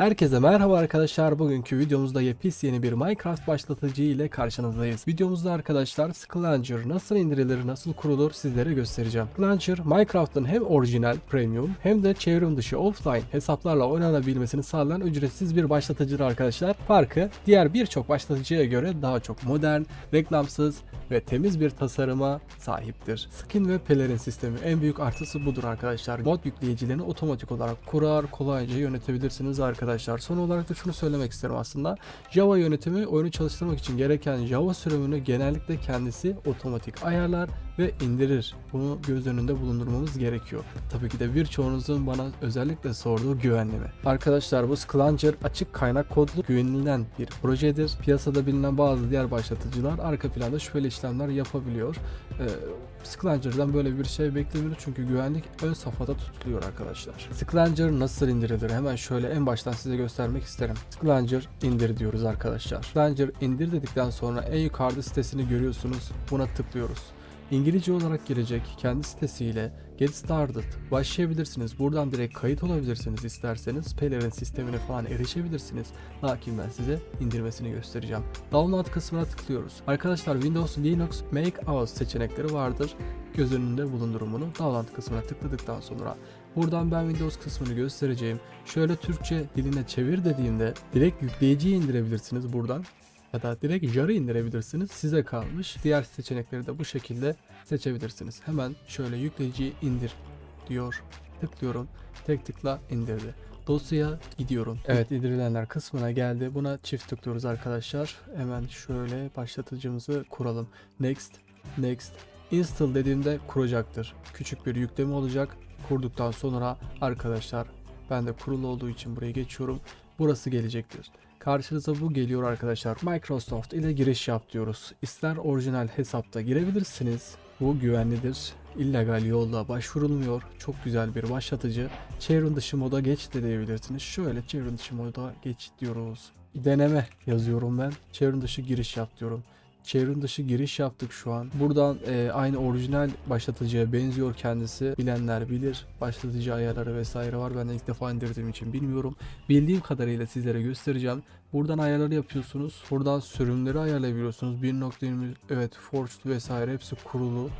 Herkese merhaba arkadaşlar. Bugünkü videomuzda yepis yeni bir Minecraft başlatıcı ile karşınızdayız. Videomuzda arkadaşlar Sclanger nasıl indirilir, nasıl kurulur sizlere göstereceğim. Sclanger Minecraft'ın hem orijinal, premium hem de çevrim dışı offline hesaplarla oynanabilmesini sağlayan ücretsiz bir başlatıcıdır arkadaşlar. Farkı diğer birçok başlatıcıya göre daha çok modern, reklamsız ve temiz bir tasarıma sahiptir. Skin ve pelerin sistemi en büyük artısı budur arkadaşlar. Mod yükleyicilerini otomatik olarak kurar, kolayca yönetebilirsiniz arkadaşlar. Son olarak da şunu söylemek isterim aslında. Java yönetimi oyunu çalıştırmak için gereken Java sürümünü genellikle kendisi otomatik ayarlar ve indirir. Bunu göz önünde bulundurmamız gerekiyor. Tabii ki de birçoğunuzun bana özellikle sorduğu güvenli mi? Arkadaşlar bu Sclanger açık kaynak kodlu güvenilen bir projedir. Piyasada bilinen bazı diğer başlatıcılar arka planda şüpheli işlemler yapabiliyor. Ee, Sclanger'dan böyle bir şey beklemiyoruz çünkü güvenlik ön safhada tutuluyor arkadaşlar. Sclanger nasıl indirilir? Hemen şöyle en baştan size göstermek isterim. Sclanger indir diyoruz arkadaşlar. Sclanger indir dedikten sonra en yukarıda sitesini görüyorsunuz. Buna tıklıyoruz. İngilizce olarak girecek kendi sitesiyle Get Started başlayabilirsiniz. Buradan direkt kayıt olabilirsiniz isterseniz. Pelerin sistemine falan erişebilirsiniz. Lakin ben size indirmesini göstereceğim. Download kısmına tıklıyoruz. Arkadaşlar Windows, Linux, Make Out seçenekleri vardır. Göz önünde bulundurun bunu. Download kısmına tıkladıktan sonra Buradan ben Windows kısmını göstereceğim. Şöyle Türkçe diline çevir dediğimde direkt yükleyiciyi indirebilirsiniz buradan ya da direkt jarı indirebilirsiniz. Size kalmış. Diğer seçenekleri de bu şekilde seçebilirsiniz. Hemen şöyle yükleyiciyi indir diyor. Tıklıyorum. Tek tıkla indirdi. Dosyaya gidiyorum. Evet indirilenler kısmına geldi. Buna çift tıklıyoruz arkadaşlar. Hemen şöyle başlatıcımızı kuralım. Next, next. Install dediğimde kuracaktır. Küçük bir yükleme olacak. Kurduktan sonra arkadaşlar ben de kurulu olduğu için buraya geçiyorum. Burası gelecektir. Karşınıza bu geliyor arkadaşlar. Microsoft ile giriş yap diyoruz. İster orijinal hesapta girebilirsiniz. Bu güvenlidir. İllegal yolla başvurulmuyor. Çok güzel bir başlatıcı. Çevrim dışı moda geç de diyebilirsiniz. Şöyle çevrim dışı moda geç diyoruz. Deneme yazıyorum ben. Çevrim dışı giriş yap diyorum. Çevrim dışı giriş yaptık şu an. Buradan e, aynı orijinal başlatıcıya benziyor kendisi. Bilenler bilir. Başlatıcı ayarları vesaire var. Ben de ilk defa indirdiğim için bilmiyorum. Bildiğim kadarıyla sizlere göstereceğim. Buradan ayarları yapıyorsunuz. Buradan sürümleri ayarlayabiliyorsunuz. 1.20 evet Forged vesaire hepsi kurulu.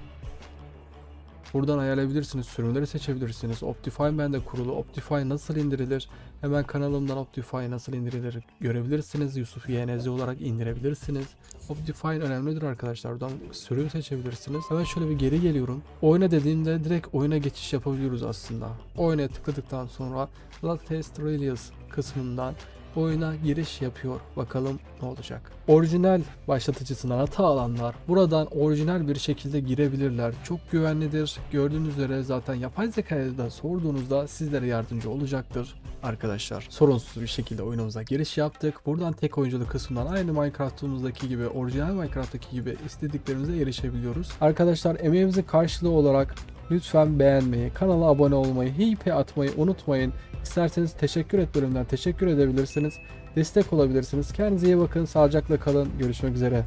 Buradan ayarlayabilirsiniz. Sürümleri seçebilirsiniz. Optifine bende kurulu. Optifine nasıl indirilir? Hemen kanalımdan Optifine nasıl indirilir görebilirsiniz. Yusuf YNZ olarak indirebilirsiniz. Optifine önemlidir arkadaşlar. Buradan sürüm seçebilirsiniz. Hemen şöyle bir geri geliyorum. Oyna dediğimde direkt oyuna geçiş yapabiliyoruz aslında. Oyuna tıkladıktan sonra Latest Release kısmından oyuna giriş yapıyor. Bakalım ne olacak. Orijinal başlatıcısından hata alanlar buradan orijinal bir şekilde girebilirler. Çok güvenlidir. Gördüğünüz üzere zaten yapay zekaya da sorduğunuzda sizlere yardımcı olacaktır arkadaşlar. Sorunsuz bir şekilde oyunumuza giriş yaptık. Buradan tek oyunculuk kısmından aynı Minecraft'ımızdaki gibi, orijinal Minecraft'taki gibi istediklerimize erişebiliyoruz. Arkadaşlar emeğimizin karşılığı olarak Lütfen beğenmeyi, kanala abone olmayı, hipe atmayı unutmayın. İsterseniz teşekkür et bölümünden teşekkür edebilirsiniz. Destek olabilirsiniz. Kendinize iyi bakın. Sağlıcakla kalın. Görüşmek üzere.